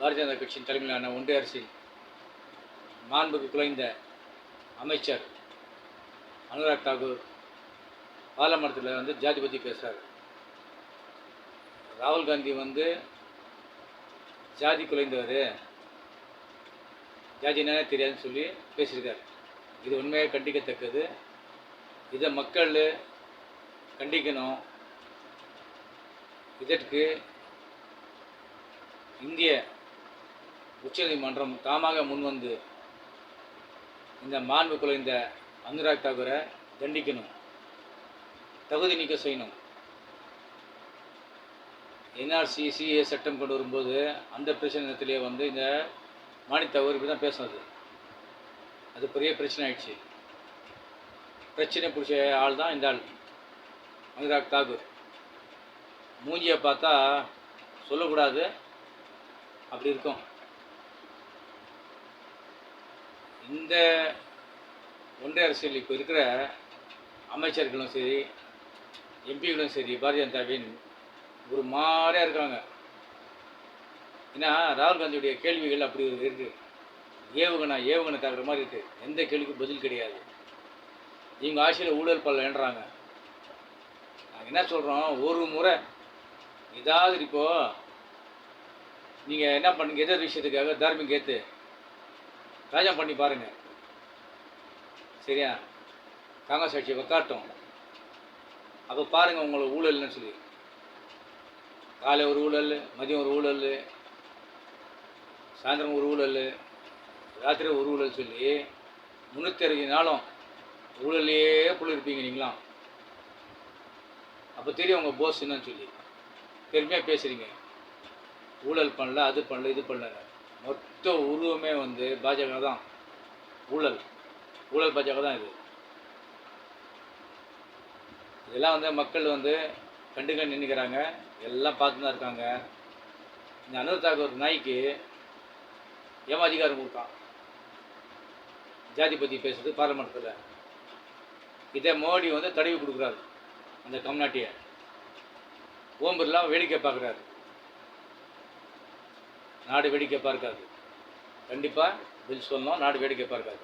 பாரதிய ஜனதா கட்சியின் தலைமையிலான ஒன்றிய அரசில் மாண்புக்கு குலைந்த அமைச்சர் அனுராக் தாக்கூர் பாராளுமன்றத்தில் வந்து ஜாதி பற்றி பேசுகிறார் ராகுல் காந்தி வந்து ஜாதி குலைந்தவர். ஜாதி என்னன்னே தெரியாதுன்னு சொல்லி பேசியிருக்கார். இது உண்மையாக கண்டிக்கத்தக்கது. இதை மக்கள் கண்டிக்கணும். இதற்கு இந்திய உச்சநீதிமன்றம் தாமாக முன்வந்து இந்த மாண்பு குலைந்த அனுராக் தாக்கூரை தண்டிக்கணும். தகுதி நீக்கம் செய்யணும். என்ஆர்சி சிஏ சட்டம் கொண்டு வரும்போது அந்த பிரச்சனைத்திலே வந்து இந்த மானித்தவர் இப்படி தான் பேசுனது. அது பெரிய பிரச்சனை ஆயிடுச்சு. பிரச்சனை பிடிச்ச ஆள் தான் இந்த ஆள் அனுராக் தாக்கூர் மூஞ்சியை பார்த்தா சொல்லக்கூடாது. அப்படி இருக்கும். இந்த ஒன்றிய அரசியல் இப்போ இருக்கிற அமைச்சர்களும் சரி எம்பிகளும் சரி பாரதிய ஜனதாவின் ஒரு மாதிரியாக இருக்காங்க. ஏன்னா ராகுல் காந்தியுடைய கேள்விகள் அப்படி இருக்குது ஏவுகணை ஏவுகணை தாக்குற மாதிரி இருக்குது எந்த கேள்விக்கும் பதில் கிடையாது. இவங்க ஆட்சியில் ஊழல் பல்லன்றாங்க நாங்கள் என்ன சொல்கிறோம் ஒரு முறை ஏதாவது இப்போது நீங்கள் என்ன பண்ணுங்க? எதிர் விஷயத்துக்காக தார்மீக ஏற்று ராஜா பண்ணி பாருங்கள் சரியா? காங்கிரஸ் ஆட்சி உக்காட்டும் அப்போ பாருங்கள் உங்களை ஊழல்னு சொல்லி. காலை ஒரு ஊழல் மதியம் ஒரு ஊழல் சாயந்தரம் ஒரு ஊழல் ராத்திரி ஒரு ஊழல் சொல்லி முந்நூற்றி அறுபது நாளும் ஊழல்லையே குளிர்ப்பீங்க இருப்பீங்க நீங்களாம். அப்போ தெரியும் உங்கள் போஸ் என்னன்னு சொல்லி. பெருமையாக பேசுகிறீங்க ஊழல் பண்ணல அது பண்ணல இது பண்ணல மொத்த உருவமே வந்து பாஜக தான். ஊழல். ஊழல் பாஜக தான் இது. இதெல்லாம் வந்து மக்கள் வந்து கண்டுக்க நின்றுக்கிறாங்க எல்லாம் பார்த்து தான் இருக்காங்க. இந்த அனுர் தாக்கூர் நாய்க்கு ஏமா அதிகாரம் கொடுத்தான்? ஜாதி பற்றி பேசுறது பாராளுமன்றத்தில். இதை மோடி வந்து தடவி கொடுக்குறாரு. அந்த கம்நாட்டியை. ஓம் பிர்லா வேடிக்கை பார்க்குறாரு. நாடு வேடிக்கை பார்க்காது. கண்டிப்பாக பில் சொல்லணும் நாடு வேடிக்கை பார்க்காது.